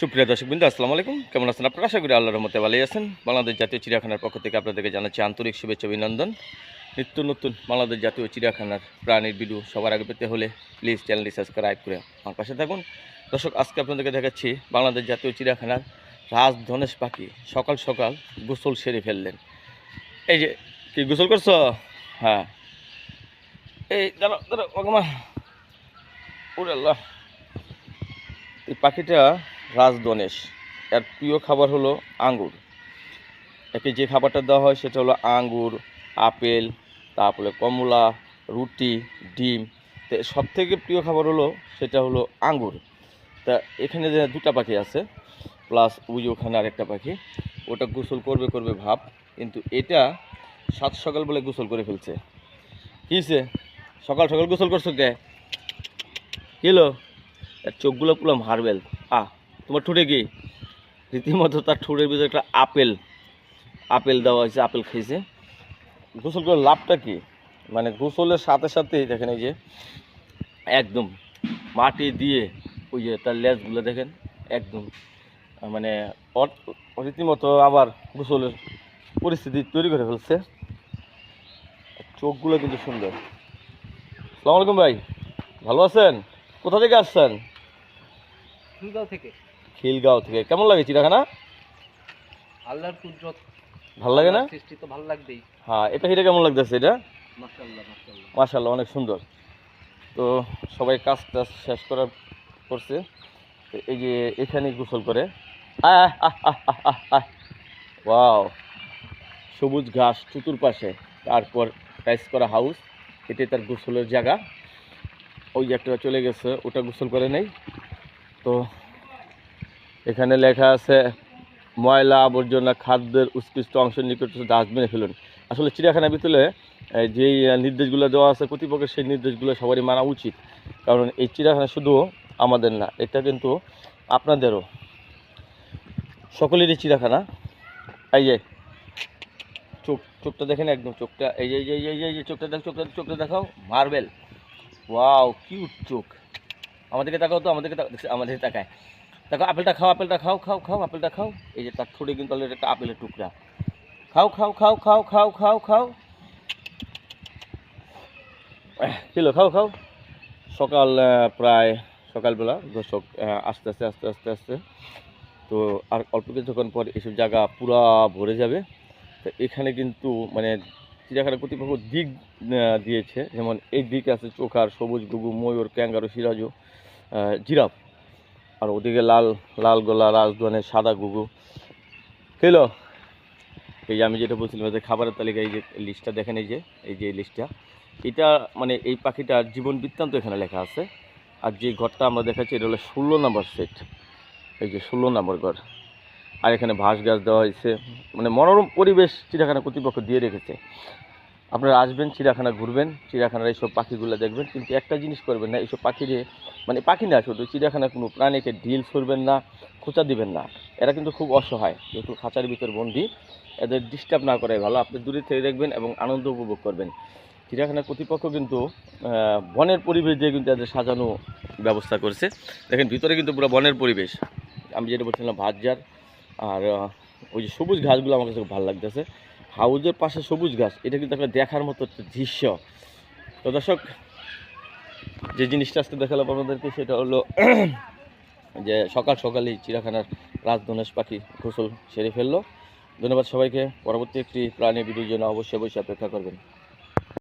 সুপ্রিয় দর্শক বিন্দু আসসালামু আলাইকুম। কেমন আছেন আপনারা? আশা করি আল্লাহর মতে ভালোই আছেন। বাংলাদেশ জাতীয় চিড়িয়াখানার পক্ষ থেকে আপনাদেরকে জানাচ্ছি আন্তরিক শুভেচ্ছা অভিনন্দন। নিত্য নতুন বাংলাদেশ জাতীয় চিড়িয়াখানার প্রাণীর ভিডিও সবার আগে পেতে হলে প্লিজ চ্যানেলটি সাবস্ক্রাইব করে আমার পাশে থাকুন। দর্শক, আজকে আপনাদেরকে দেখাচ্ছি বাংলাদেশ জাতীয় চিড়িয়াখানার রাজ ধনেশ পাখি। সকাল সকাল গোসল সেরে ফেললেন। এই যে, কি গোসল করছ? হ্যাঁ। এই দাঁড়ো দাঁড়ো ওগমা ওরে আল্লাহ। এই পাখিটা রাজদনেশ এর প্রিয় খাবার হলো আঙ্গুর। একে যে খাবারটা দেওয়া হয় সেটা হলো আঙ্গুর, আপেল, তারপরে কমলা, রুটি, ডিম। তো সব থেকে প্রিয় খাবার হলো সেটা হলো আঙ্গুর। তা এখানে যে দুটা পাখি আছে, প্লাস ওই ওখানে আরেকটা পাখি, ওটা গোসল করবে করবে ভাব, কিন্তু এটা সাত সকাল বলে গোসল করে ফেলছে। কী হয়েছে সকাল সকাল গোসল করছ কে? কী হলো? এর চোখগুলো পুরো মার্বেল। আ তোমার ঠোঁটে কি? রীতিমতো তার ঠোঁটের ভিতরে একটা আপেল আপেল দেওয়া হয়েছে, আপেল খেয়েছে। গোসল করে লাভটা কি? মানে গোসলের সাথে সাথেই দেখেন এই যে, একদম মাটি দিয়ে ওই যে তার লেজগুলো দেখেন, একদম মানে রীতিমতো আবার গোসলের পরিস্থিতি তৈরি করে ফেলছে। চোখগুলো কিন্তু সুন্দর। সালাম আলাইকুম ভাই, ভালো আছেন? কোথা থেকে আসছেন? থেকে। খিলগাঁও থেকে। কেমন লাগে চিড়াখানা আল্লাহর কুদরত। ভালো লাগে না? সৃষ্টি তো ভালো লাগবেই। হ্যাঁ এটা এটা কেমন লাগতেছে এটা? মাশাল্লাহ অনেক সুন্দর। তো সবাই কাজ টাজ শেষ করার করছে। এই যে এখানে গোসল করে। আহ। ওয়াও সবুজ ঘাস চতুর্পাশে। তারপর টাইস করা হাউস। এটাই তার গোসলের জায়গা। ওই একটা চলে গেছে ওটা গোসল করে নেই। তো এখানে লেখা আছে ময়লা আবর্জনা খাদ্যের উৎকৃষ্ট অংশের নিকট ডাস্টবিনে ফেলুন। আসলে চিড়িয়াখানার ভিতরে যেই নির্দেশগুলো দেওয়া আছে কর্তৃপক্ষের সেই নির্দেশগুলো সবারই মানা উচিত। কারণ এই চিড়িয়াখানা শুধু আমাদের না এটা কিন্তু আপনাদেরও। সকলেরই চিড়িয়াখানা। এই যে চোখ চোখটা দেখেন একদম চোখটা। এই যে এই যে এই যে, চোখটা দেখ চোখটা চোখটা দেখাও। মার্বেল। ওয়াও কিউট চোখ। আমাদেরকে তাকাও তো আমাদেরকে তাকাও দেখছি, আমাদের তাকায়। দেখো, আপেলটা খাও আপেলটা খাও খাও খাও, আপেলটা খাও। এই যে তার ঠোঁটে কিন্তু একটা আপেলের টুকরা। খাও খাও খাও খাও খাও খাও খাও। কিলো, খাও খাও। সকাল প্রায় সকালবেলা দর্শক আস্তে আস্তে আস্তে আস্তে আস্তে। তো আর অল্প কিছুক্ষণ পর এসব জায়গা পুরা ভরে যাবে। তো এখানে কিন্তু মানে চিড়িয়াখানা কর্তৃপক্ষ দিক দিয়েছে। যেমন এই দিকে আছে চোখার, সবুজ গুগু, ময়ূর, ক্যাঙ্গারু, সিরাজু জিরাফ। আর ওদিকে লাল লাল গোলা রাজধানের সাদা গুগু কিলো এই যে আমি যেটা বলছিলাম যে খাবারের তালিকা এই যে লিস্টটা দেখেন, এই যে এই যে লিস্টটা এটা মানে এই পাখিটার জীবন বৃত্তান্ত এখানে লেখা আছে। আর যে ঘরটা আমরা দেখাচ্ছি, এটা হলো ষোলো নম্বর সেট এই যে ষোলো নম্বর ঘর। আর এখানে ঘাস গাছ দেওয়া হয়েছে। মানে মনোরম পরিবেশ চিড়িয়াখানা কর্তৃপক্ষ দিয়ে রেখেছে। আপনারা আসবেন, চিড়িয়াখানা ঘুরবেন। চিড়িয়াখানার এইসব পাখিগুলো দেখবেন। কিন্তু একটা জিনিস করবেন না, এইসব পাখিরে মানে পাখি না, শুধু চিড়িয়াখানা কোনো প্রাণীকে ঢিল ছুড়বেন না, খোঁচা দিবেন না। এরা কিন্তু খুব অসহায়, যেহেতু খাঁচার ভিতর বন্দি। এদের ডিস্টার্ব না করাই ভালো। আপনি দূরে থেকে দেখবেন এবং আনন্দ উপভোগ করবেন। চিড়িয়াখানা কর্তৃপক্ষ কিন্তু বনের পরিবেশ দিয়ে কিন্তু এদের সাজানো ব্যবস্থা করছে। দেখেন, ভিতরে কিন্তু পুরো বনের পরিবেশ। আমি যেটা বলছিলাম ভাতজার আর ওই যে সবুজ ঘাসগুলো আমার কাছে খুব ভালো লাগতেছে। হাউজের পাশে সবুজ ঘাস, এটা কিন্তু একটা দেখার মতো দৃশ্য। তো দর্শক যে জিনিসটা আজকে দেখালাম আপনাদেরকে, সেটা হলো যে সকাল সকালেই রাজ ধনেশ পাখি গোসল সেরে ফেলল। ধন্যবাদ সবাইকে। পরবর্তী একটি প্রাণী ভিডিওর জন্য অবশ্যই অবশ্যই অপেক্ষা করবেন।